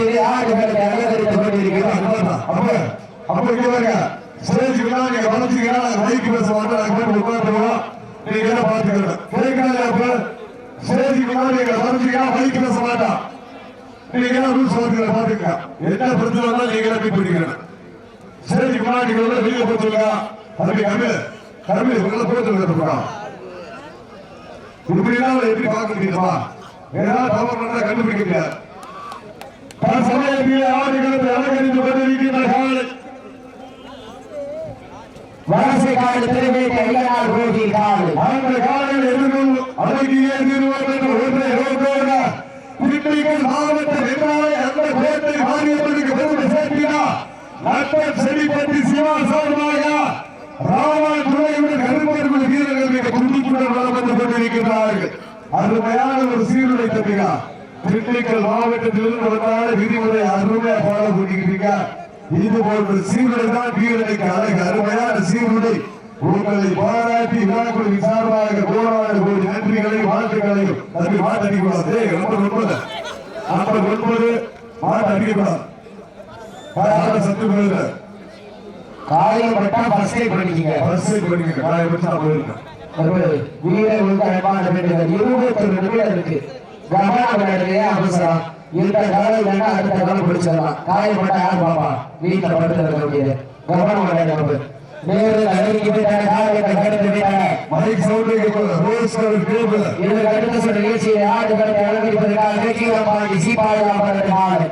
சமயத்திலே ஆடுகளை அப்ப அப்ப இங்க பாருங்க ஸ்டேஜுக்குலாம் நீங்க வளர்ச்சிங்கன்னா நாங்க மைக்கு பேச மாட்டோம் நாங்க போய் உட்காந்துருவோம் நீங்க என்ன பாத்துக்கணும் அப்ப? ஸ்டேஜுக்குலாம் நீங்க வளர்ச்சிங்கன்னா மைக்கு பேச மாட்டோம். நீங்க என்ன ரூல்ஸ் பாத்துக்கிற பாத்துக்க என்ன பிரச்சனை வந்தாலும் நீங்க போய் பிடிக்கணும்? ஸ்டேஜுக்கு நீங்க உள்ள வெளியில போச்சுங்க அதுக்கு கம்மி கம்மி உள்ள போட்டு இப்படிலாம் எப்படி பார்க்க முடியுமா ஏதாவது தவறு கண்டுபிடிக்க முடியாது. பல சமயத்தில் ஆடுகளுக்கு அலங்கரித்து கொண்டிருக்கின்ற காலை வலசை காடு திருவேட்டை ஐயனார் கோவில் காடு. அந்த காலையில் எதிர்கொள் அழகிய நிறுவனம் என்ற ஒன்றை நோக்கோட குறிப்பிகள் மாவட்ட வென்றாலே அந்த கோட்டை மாநிலத்திற்கு பெருமை சேர்க்கிறார் நட்பர் செடிப்பட்டி சிவா சார்பாக ராமன் துறையுடன் கருப்பர்கள் வீரர்கள் மிக துண்டிப்புடன் வளம் வந்து கொண்டிருக்கிறார்கள் அருமையான ஒரு சீருடை தம்பிகா. திண்டுக்கல் மாவட்டத்திலிருந்து வந்தால விதிமுறை அருமையா பாட பண்ணிக்கிட்டு இது போன்ற சீருடை தான் வீரனுக்கு அழகு அருமையான சீருடை. உங்களை பாராட்டி விழாக்குழு சார்பாக கோடாடு கோடி நன்றிகளையும் வாழ்த்துக்களையும் தம்பி மாட்டு அடிக்கூடாது நம்பர் ஒன்பது. நம்பர் ஒன்பது மாட்டு அடிக்கூடாது சத்து போயிருக்க காலையில் பட்டா பஸ்ஸை பண்ணிக்கங்க. பரிசை பண்ணிக்க காலை பற்றி போயிருக்கேன். இருபத்தி ரெண்டு நிமிடம் இருக்கு. விளையாடுறே அவசரம் இந்த காலை வேணா அடுத்த காலம் பிடிச்சிடலாம். காலை பட்டா யார் பாப்பா வீட்டுல படுத்து இருக்க முடியாது கவனம் விளையாடுறது நேரில் அழகி விட்டாங்க காலை கடந்து விட்டாங்க mic sound rose colour cable இதற்கு அடுத்த சொல்ற நிகழ்ச்சியை ஆடுகளை அலங்கரிப்பதற்காக கீழப்பாண்டி சீப்பாடுகாடு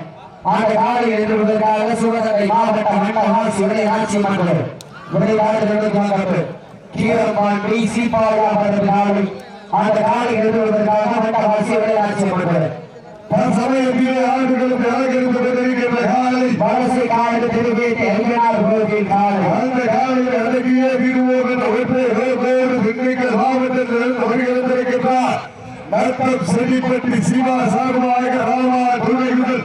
அந்த காலையில் எதிர்ப்பதற்காக சிவகங்கை மாவட்ட மண்டல சிவனை ஆட்சி மன்றம் விளையாடுகிறது கீழப்பாண்டி சீப்பாடுகாடு காலை. அந்த காலையில் எதிர்ப்பதற்காக மண்டல சிவனை ஆட்சி மன்றம் பல சமயத்திலே ஆடுகளுக்கு அலங்கரித்து கொண்டிருக்கின்ற காலை. வலசை காலையில் திருவேட்டை ஐயனார் கோவில் காலை. அந்த காலையில் அழகிய வீடுவோம் என்ற வேறு திண்டுக்கல் மாவட்டத்திலிருந்து வருகிறந்திருக்கின்றார் நத்தம் செடிப்பட்டி சிவா சார்பாக ராமா துணைகள்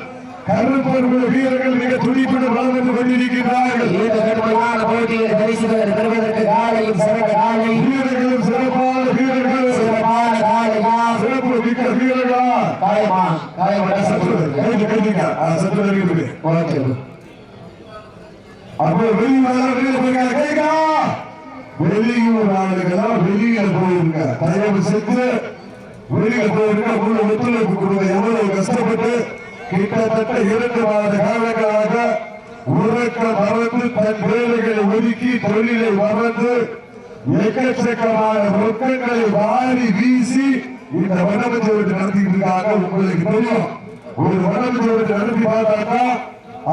கருப்பர்கள் வீரர்கள் மிக துடிப்புடன் வளம் வந்து கொண்டிருக்கிறார்கள் இந்த கடுமையான போட்டியில் பரிசுகள் பெறுவதற்கு காலையும் சிறந்த காலை. வீரர்களும் சிறப்பான வீரர்கள். சிறப்பான சிறப்பு மிக்க வீரர்களா கைது கைதுங்க சத்து அப்போ வெளியூர் போயிருக்காங்க கேட்கா வெளியூர் ஆளுங்கெல்லாம் வெளியில போயிருங்க தயவு செஞ்சு வெளியில போயிருக்க முழு ஒத்துழைப்பு கொடுங்க எவ்வளவு கஷ்டப்பட்டு கிட்டத்தட்ட இரண்டு மாத காலங்களாக உறக்க மறந்து தன் வேலைகளை ஒதுக்கி தொழிலை மறந்து எக்கச்சக்கமான ரொக்கங்களை வாரி வீசி இந்த வனமஞ்ச விட்டு நடத்திட்டு இருக்காங்க உங்களுக்கு தெரியும். ஒரு வனமஞ்ச விட்டு நடத்தி பார்த்தாக்கா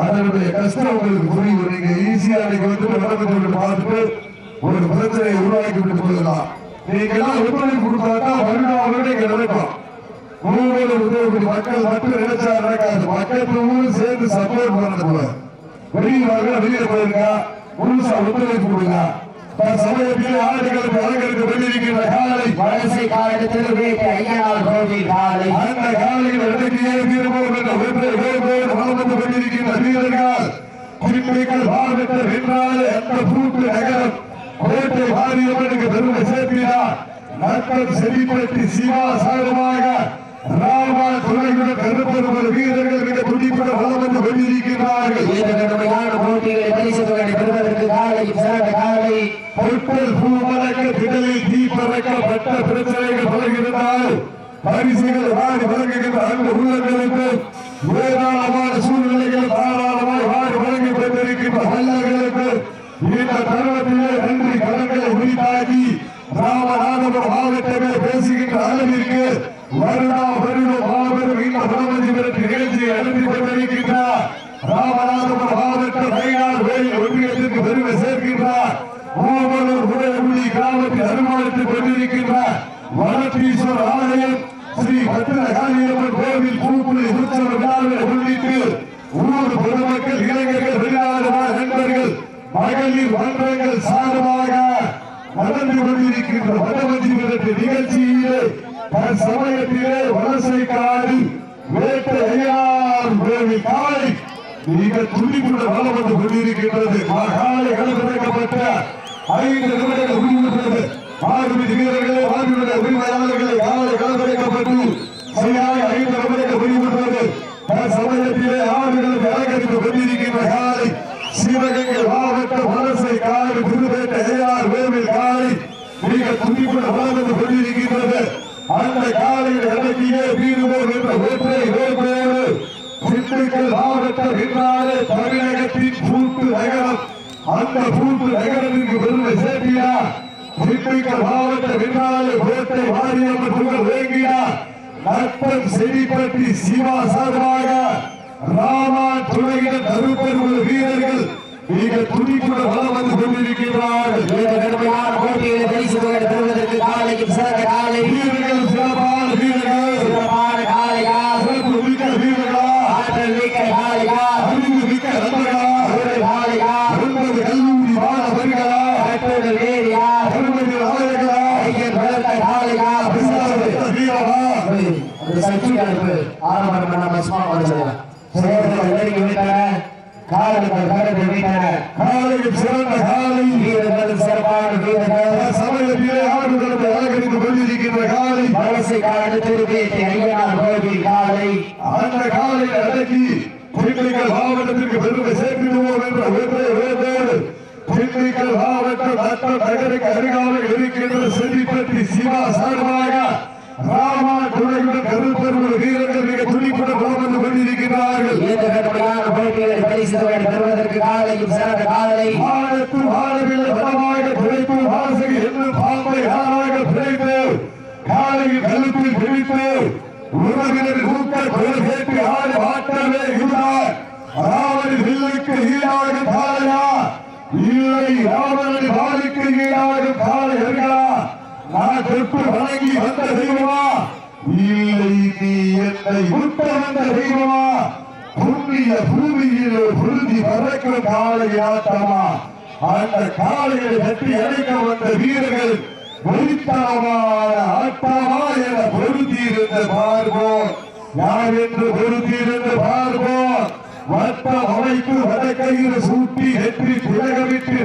அதனுடைய கஷ்டம் உங்களுக்கு புரியும். நீங்க ஈஸியா நீங்க வந்து வனமஞ்ச விட்டு பார்த்துட்டு ஒரு பிரச்சனையை உருவாக்கி விட்டு போகலாம் நீங்க எல்லாம் ஒத்துழைப்பு கொடுத்தாக்கா வருடம் வருடம் இங்க நடக்கும். ஊழல் உதவி மக்கள் மட்டும் நினைச்சா நடக்காது. மக்கள் சேர்ந்து சப்போர்ட் பண்ணணும் வெளியில் வாங்க வெளியில போயிருக்கா முழுசா ஒத்துழைப்பு கொடுங்க. சமயத்தில் ஆடுகளுக்கு அலங்கரித்து கொண்டிருக்கின்ற காலை. வலசை காலையில் திருவேட்டை ஐயனார் கோவில் காலை. அந்த காலையில் இடத்திலே தீர்வோம் என்ற ஒற்றை வேறுபோடு வளம் வந்து கொண்டிருக்கின்ற வீரர்கள். குறிப்பிடிகள் மாவட்ட வென்றாலே அந்த பூட்டு நகரம். கோட்டை வாரியவனுக்கு பெருமை சேர்க்கிறார் நட்பம் செடிப்பட்டி சிவா சார்பாக ராமா துணையுடன் கருப்பொருள் வீரர்கள் மிக துடிப்புடன் வளம் வந்து கொண்டிருக்கிறார்கள் இந்த கடுமையான போட்டிகளை பரிசுகளை பெறுவதற்கு காலையும் சிறந்த காலை பொட்டல் பூ மலக்க திடலில் தீ பறக்க பட்ட பிரச்சனைகள் பழகிருந்தால் பரிசுகள் வாடி வழங்குகின்ற அன்பு உள்ளங்களுக்கு ஏராளமான சூழ்நிலைகள் தாராளமாய் வாரி வழங்கி கொண்டிருக்கின்ற வல்லர்களுக்கு இந்த தருணத்திலே நன்றி கடன்களை உரித்தாக்கி ராமநாதபுரம் மாவட்டமே பேசுகின்ற அளவிற்கு வருடா வருடம் மாபெரும் இந்த பிரபஞ்ச விரட்டு நிகழ்ச்சியை நடத்தி கொண்டிருக்கின்றார். ராமநாதபுரம் மாவட்ட வயநாடு வேலை ஒன்றியத்திற்கு பெருமை சேர்க்கின்றார். ஓமலூர் உதயபுலி கிராமத்தில் அனுமானித்துக் கொண்டிருக்கின்றார் வனத்தீஸ்வரர் ஆலயம் ஸ்ரீ பத்திரகாளியம்மன் கோவில் பூக்குழி உற்சவ விழாவை முன்னிட்டு ஊர் பொதுமக்கள் இளைஞர்கள் வெளிநாடு வாழ் நண்பர்கள் மகளிர் மன்றங்கள் சார்பாக நடந்து கொண்டிருக்கின்ற வடமஞ்சி விரட்டு நிகழ்ச்சியிலே தன் சமயத்திலே வலசைக்காடு வேட்டையார் கோவில் காலை மிக துடிப்புடன் வளம் வந்து கொண்டிருக்கின்றது காலை களப்பிறக்கப்பட்ட ஐந்து நிமிடங்கள் முடிவுற்றது ஆறுமிதி வீரர்களே ஆறுமிட உரிமையாளர்களை காலை களப்பிறக்கப்பட்டு சரியாக ஐந்து நிமிடங்கள் முடிவுற்றது தன் சமயத்திலே ஆறு திண்டுக்கல் மாவட்டம் என்றாலே தமிழகத்தின் பூட்டு நகரம் அந்த பூட்டு நகரத்திற்கு பெருமை சேர்த்தியா திண்டுக்கல் மாவட்டம் என்றாலே கோட்டை மாரியம்மன் புகழ் வேங்கியா நட்பன் செடிப்பட்டி சிவா சார்பாக ராமா துணையினர் கருப்பெரும வீரர்கள் மிக துடிப்புடன் வளம் வந்து கொண்டிருக்கிறார்கள் இந்த கடுமையான போட்டிகளை பரிசு தொகை பெறுவதற்கு காலைக்கு சிறந்த காலை வீரர்கள் சிறப்பான வீரர்கள் சிறப்பான காலையா சிறப்பு மிக்க வீரர்களா ஆற்றல் மிக்க காலையா அறிவு மிக்க நண்பர்களா ஒரு காலையா ஒன்பது கல்லூரி மாணவர்களா கட்டுடல் வேலியா கருமதி நாயகா ஐயன் வளர்த்த காலையா விசாரித்த வீரமா அந்த சக்தி அனுப்பு ஆரம்பம் பண்ணாம சும்மா படிச்சது காலங்கள் கடந்து விட்டன காலையில் சிறந்த காலை வீரர்கள் சிறப்பான வீரர்கள். சமயத்திலே ஆடுகளத்தை அலங்கரித்து கொண்டிருக்கின்ற காலை வலசை காடு திருப்பேட்டை ஐயனார் கோவில். காலை அந்த அடக்கி மாவட்டத்திற்கு பெருமை சேர்த்திடுவோம் என்ற ஒற்றை வேதோடு மாவட்டம் நகருக்கு இருக்கின்ற சிவா சார்பாக ராமா துணையுடன் கருப்பெரும வீரர்கள் மிக துடிப்புடன் வந்து கொண்டிருக்கிறார்கள். இந்த கடுமையான போட்டிகளை பரிசு தொகை பெறுவதற்கு காலையும் சிறந்த காலை. வானத்து வானவில் வளமாக பிழைத்து வாசகி என்று பாம்பை யாராக பிழைத்து காலையில் கழுத்தில் பிடித்து உறவினர் கேட்டு ஆடு ஆட்டமே இருந்தார் ராவணி வில்லுக்கு ஈடாகும் காலையா இல்லை ராவணி வாளுக்கு ஈடாகும் காலையர்களா நான் தொட்டு வணங்கி வந்த தெய்வமா? இல்லை நீ என்னை விட்ட வந்த தெய்வமா? புண்ணிய பூமியில் புழுதி பறக்கும் காலை ஆட்டமா? அந்த காலையை கட்டி அழைக்க வந்த வீரர்கள் வெறித்தனமான ஆட்டமா என பொருத்தி பார்ப்போம் யார் என்று பார்ப்போம் வடக்கையில் சூட்டி திலகமிட்டு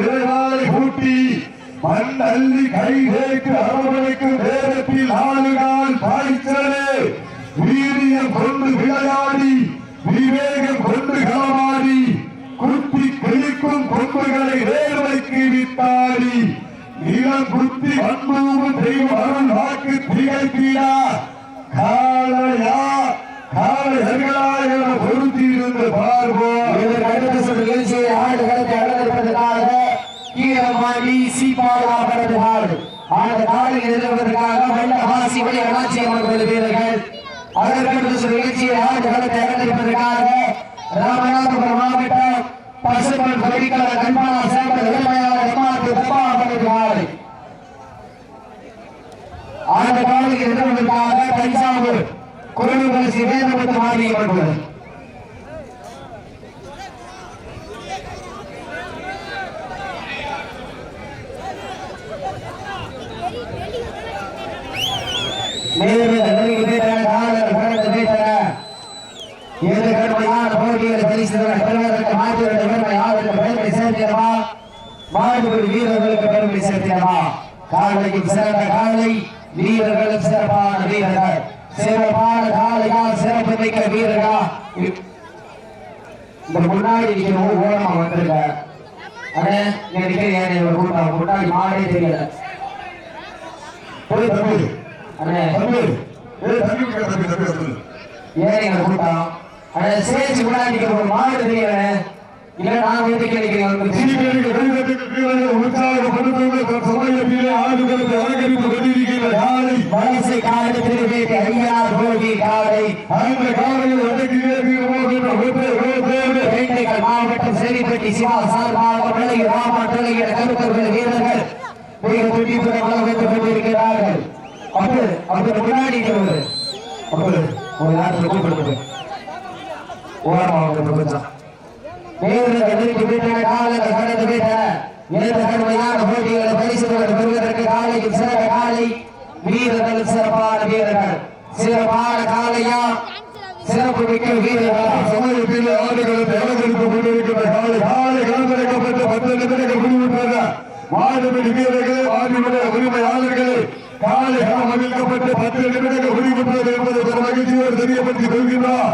மண் அள்ளி கை தேய்க்கு அரவணைக்கும் நேரத்தில் ஆளுகால் பாய்ச்சலே. வீரியம் கொண்டு விளையாடி விவேகம் கொண்டு களமாடி குத்தி கிழிக்கும் கொம்புகளை நேர்மைக்கு விட்டாடி நிலம் குத்தி அன்பூரும் தெய்வம் அருள் வாக்கு திகழ்த்தினார் காளையா காளையர்களா என பொருத்தி இருந்து பார்ப்போம் இதற்கு அடுத்த சுற்று நிகழ்ச்சியை ஆடுகளத்தை அலங்கரிப்பதற்காக கீரமாடி சீப்பாளா படத்து ஆடு அந்த காலையில் எதிர்ப்பதற்காக வல்ல வாசி வழி அண்ணாச்சி அம்மன் கோயில் வீரர்கள் அதற்கு அடுத்த சுற்று நிகழ்ச்சியை ராமநாதபுரம் மாவட்டம் பசுப்பன் கொடிக்கல கண்பானா சேர்ந்த இளமையாளர் எம்மாட்டு தப்பா படத்து காலையில் எதிர்ப்பதற்காக தஞ்சாவூர் குருவிகள் சிவேதபுரத்து மாரியம்மன் கோயில் மேலும் நெருங்கி விட்டன காலர் கடந்து விட்டன ஏழு கடுமையான போட்டிகள் பரிசுகளை பெறுவதற்கு மாற்றுவதற்கு பெருமை ஆளுக்கு பெருமை சேர்த்திடவா மாடுபடி வீரர்களுக்கு பெருமை சேர்த்திடவா காலைக்கு சிறந்த காலை வீரர்களும் சிறப்பான வீரர்கள். சிறப்பான காலையா சிறப்பு மிக்க வீரர்களா? இந்த முன்னாடி நிக்கிற ஓரமா வந்திருக்க அண்ணே ஒரு கூட்டம். முன்னாடி மாடே தெரியல. போய் தம்பி. அண்ணே தம்பி. ஏன் கூட்டம்? அட சேச்சு முன்னாடி நிக்கிற ஒரு மாடு தெரியல. மாவட்டம் சேரிப்பட்டி சிவா சார்பாக தொலைகிற கருப்பர்கள் வீரர்கள் மிக துடிப்புடன் வளம் வந்து கொண்டிருக்கிறார்கள் அப்போ அப்போ முன்னாடி நிற்கிறவர் அப்போ ஒரு நேரத்தில் கூப்பிடுறது ஓரமா வந்து கொஞ்சம் வீரர்கள் எதிர்த்து விட்டன காலங்கள் கடந்து விட்டன இந்த கடுமையான போட்டிகளை பரிசுகள் பெறுவதற்கு காலைக்கு சிறந்த காலை வீரர்கள் சிறப்பான வீரர்கள். சிறப்பான காலையா? சிறப்பு மிக்க வீரர்கள்? சமயத்திலே ஆடுகளத்தை அலங்கரித்துக் கொண்டிருக்கின்ற காலை. காலை கலந்தரைக்கப்பட்ட பத்து நிமிடங்கள் முடிவுற்றது மாடுபடி வீரர்களே மாடுபடி உரிமையாளர்களே காலை களம் அமைக்கப்பட்டு பத்து நிமிடங்கள் முடிவுற்றது என்பதை மகிழ்ச்சியோடு தெரியப்படுத்திக் கொள்கின்றார்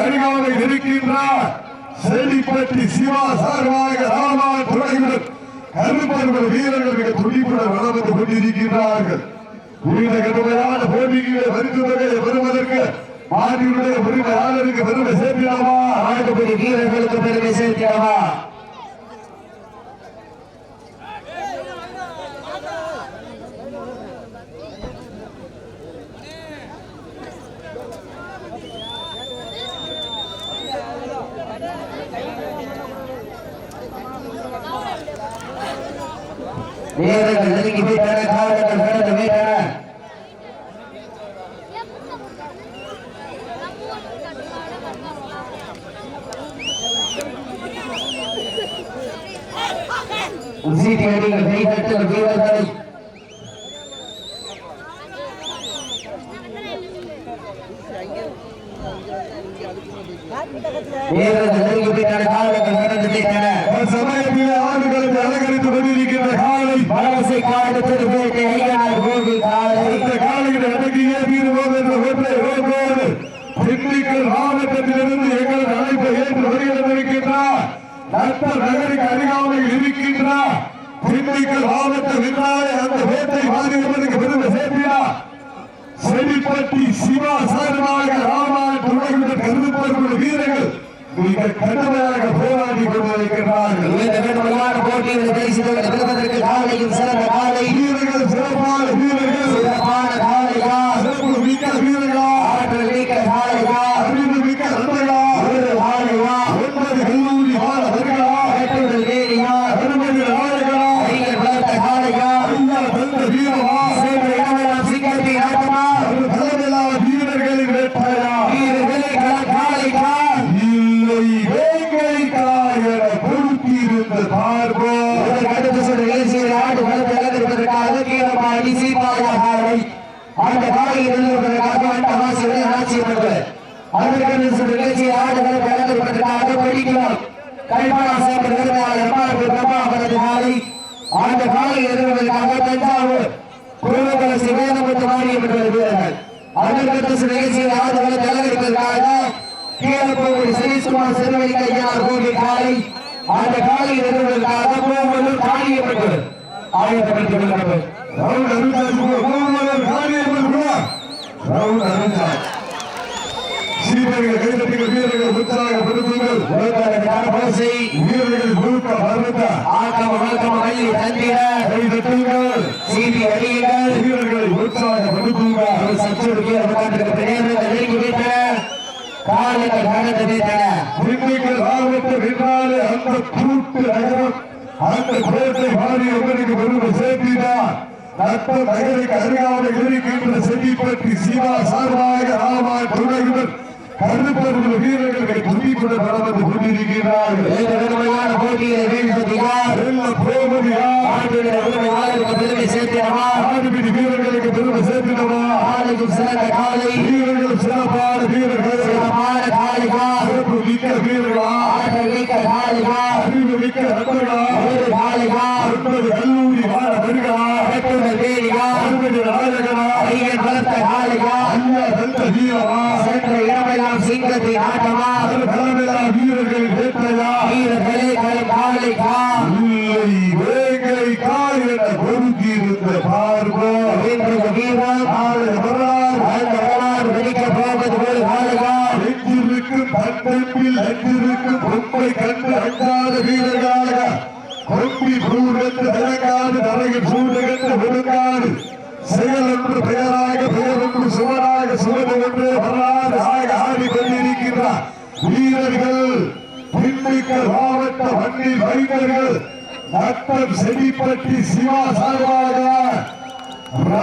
நகருக்கு அருகாமையில் இருக்கின்றார் செடிப்பட்டி சிவா சார்பாக ராமா துறையுடன் கருப்பர்கள் வீரர்கள் மிக துடிப்புடன் வளம் வந்து கொண்டிருக்கிறார்கள் இந்த கடுமையான போட்டிகளை பரிசு தொகையை பெறுவதற்கு மாநிலுடைய உரிமையாளருக்கு பெருமை சேர்க்கிறாமா ஆடுபடி வீரர்களுக்கு பெருமை சேர்க்கிறவா வீரர்கள் நெருங்கி விட்டன கடந்து விட்டன சீட்டி அடிகள் கைதட்டுகள் வீரர்களை வீரர்கள் நெருங்கி விட்டன காவலர்கள் கடந்து விட்டன சமயத்தில் ஆடுகளுக்கு அலங்கரித்துக் கொண்டிருக்கின்ற காலை வலசை காடு திருப்பேட்டை ஐயனார் கோவில் இந்த காலையில் அடக்கியே தீர்வோம் என்ற ஒற்றை நோக்கோடு திண்டுக்கல் மாவட்டத்திலிருந்து எங்களது அழைப்பை ஏற்று வருகிறது இருக்கின்றார் நட்பர் நகருக்கு அருகாமையில் இருக்கின்றார். திண்டுக்கல் மாவட்ட விண்ணாலே அந்த வேட்டை மாநிலத்திற்கு பெருமை சேர்க்கிறார் செடிப்பட்டி சிவா சார்பாக ராமான் துணையுடன் கருதுபவர்கள் வீரர்கள் மிக கடுமையாக போராடி கொண்டிருக்கிறார்கள். இந்த கடுமையான போட்டியில் பரிசுகளை பெறுவதற்கு காலையும் சிறந்த காலை. வீரர்கள் சிறப்பான வீரர்கள் சிறப்பான காலையா சிறப்பு மிக்க வீரர்களா ஆற்றல் மிக்க காலையா அறிவு மிக்க நண்பர்களா ஒரு காலையா ஒன்பது கல்லூரி மாணவர்களா கட்டுடல் வேலியா அறுபது நாயகரா கைகள் வளர்த்த காலையா ஐயா தந்த வீரமா சென்ற இடமெல்லாம் சிங்கத்தை ஆட்டமா ஒரு தலைமையிலா வீரர்களின் வேட்டையா வீரர்களை களம் காலையா இல்லை வேங்கைக்காய் என பொறுத்திருந்த பார்ப்போம் இதற்கு அடுத்து சொல்ற நிகழ்ச்சியில் ஆடு வளர்த்து அலங்கரிப்பதற்காக கீழமாடி சீப்பாயா காலை அந்த காலையில் எழுதுவதற்காக அந்த வாசிகளை ஆட்சியப்படுவர் அதற்கு சொல்ற நிகழ்ச்சியில் ஆடு வளர்த்து அலங்கரிப்பதற்காக படிக்கலாம் கல்பானா சேகர் விருதாளர் எம்மாள் பிரபாகரது காலை அந்த காலையில் எழுதுவதற்காக தஞ்சாவூர் குருவகலசி வேதமுத்து மாரியம்மன் வீரர்கள் அதற்கு சொல்ற நிகழ்ச்சியில் ஆடு வளர்த்து அலங்கரிப்பதற்காக கீழப்போகுடி சரீஷ்குமார் சிறுவைக்கு ஐயார் கோவில் காலை அந்த காலையில் எழுதுவதற்காக கோவலூர் காளியம்மன் ஆயுதப்படுத்தி விடுகிறது ரவுண்ட் அருந்தாஜ் கோமலர் காரியம்மன் கூட ரவுண்ட் அருந்தாஜ் சீவர்கள் கைதட்டிகள் வீரர்கள் உற்சாகப்படுத்துங்கள் போசை வீரர்கள் முழுக்க மறந்த ஆக்கம் வழக்கம் வள்ளி தந்திர கைதட்டுங்கள் சீதி அடியுங்கள் வீரர்களை உற்சாகப்படுத்துங்கள் ஒரு சச்சோடு கீழே உட்கார்ந்திருக்கிற நேரங்கள் நெருங்கி விட்டன காலைகள் கடந்து விட்டன திண்டுக்கல் மாவட்டம் என்றாலே அந்த கூட்டு நகரம் அந்த பெருமை சேர்த்தினார் இருக்கின்ற செட்டிப்பட்டி சிவா சார்பாக ராமான் துணையுடன். கருப்பர்கள் வீரர்கள் துணிப்புடன் நடந்து கொண்டிருக்கிறார்கள் இந்த கடுமையான போட்டியை உரிமையாளருக்கு பெருமை சேர்க்கிறவா ஆடுபிடி வீரர்களுக்கு பெருமை சேர்த்தினவா காலையும் சிறந்த காலை வீரர்கள் சிறப்பான வீரர்கள் சிறப்பான காலையா சிறப்பு மிக்க வீரர்களா ஆற்றல் மிக்க காலையா அறிவு மிக்க நண்பர்களா ஒரு காலையா ஒன்பது கல்லூரி மாணவர்களா கட்டுடல் வேலியா அறுபது நாயகனா கைகள் வளர்த்த காலையா ஐயா தந்த வீரமா சென்ற இடமெல்லாம் சிங்கத்தின் ஆட்டமா தலைமையிலா வீரர்கள் வேட்டையா வீரர்களே களம் காலைக்கா இல்லை வேங்கை காய் என பொருத்தியிருந்த பார்வோம்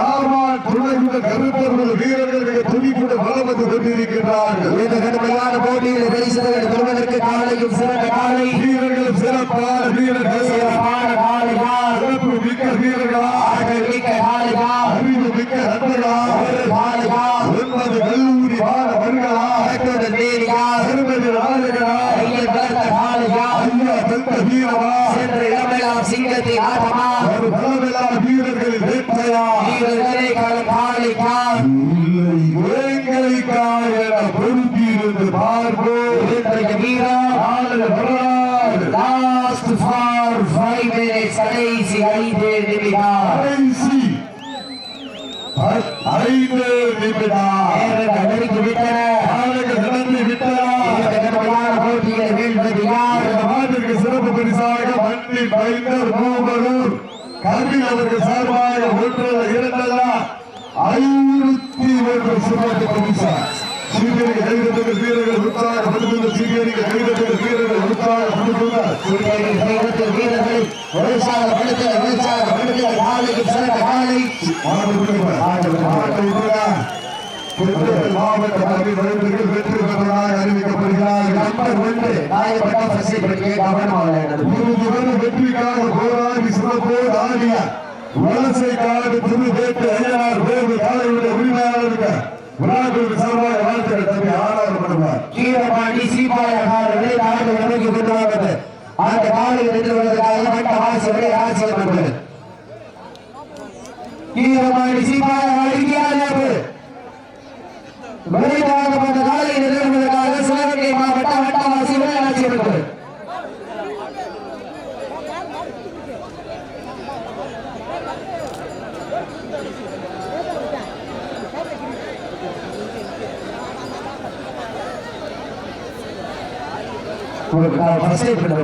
சார்பால் துணைக்குள்ள கருத்தர்கள் வீரர்கள் மிக துணிக்குள்ள பலம் வந்து கொண்டிருக்கிறார்கள் இந்த கடுமையான போட்டியில் பரிசுகள் பெறுவதற்கு காலையும் சிறந்த காலை. வீரர்களும் சிறப்பான வீரர்கள். சிறப்பான காலைவா சிறப்பு மிக்க வீரர்களா? ஆற்றல் மிக்க காலைவா அறிவு மிக்க ரத்தங்களா காலைவா ஒன்பது கல்லூரி மாணவர்களா? தேரியா சிறுமதி நாடுகளா? ஐயன் பார்த்த காலையா? ஐயா தந்த வீரமா? சென்ற இடமெல்லாம் சிங்கத்தை ஆட்டமா? ஒரு பலமெல்லாம் வீரர்கள் வீரர்களை காலம் காலைக்கான் இல்லை வேங்கலைக்காய் என பொருத்தியிருந்து பார்ப்போம். லாஸ்ட் ஃபார் ஃபைவ் மினிட்ஸ் கடைசி ஐந்து நிமிடம். கடைசி ஐந்து நிமிடம். நெருங்கி விட்டன. நடந்து விட்டதா வீழ்வது யார்? சிறப்பு பரிசாக பைந்தர் மூவரூர் கல்வி அவர்கள் சார்பாக ஒன்றல்ல இரண்டல்ல ஐநூத்தி ஒன்று சிறப்பு பரிசா சீரியர்கள் கைதட்டுகள் வீரர்கள் உற்சாகப்படுத்துகிற சீரியர்கள் கைதட்டுகள் வீரர்கள் உற்சாகப்படுத்துகிற சூரியனின் கைவத்தில் வீரர்கள் உற்சாகப்படுத்த உற்சாகப்படுத்த காலைக்கு சிறந்த காலை. மாவட்ட கல்வி வல்லுநர்கள் வெற்றி பெற்றதாக அறிவிக்கப்படுகிறார்கள். நம்பர் ஒன்று நாயப்பட்ட பரிசை பற்றி கவனமாக வெற்றிக்காக போராடி சிறப்போடு ஆடிய வலசை காடு திரு கேட்டு ஐயனார் வேறு காலையுடைய உரிமையாளருக்கு விழாக்களுக்கு சார்பாக வாழ்த்துக்கள் தம்பி ஆறாவது பண்ணுவார் கீரபாண்டி சீப்பாயக்காரர்களை நாடு நோக்கி கொண்டு の助けてくれた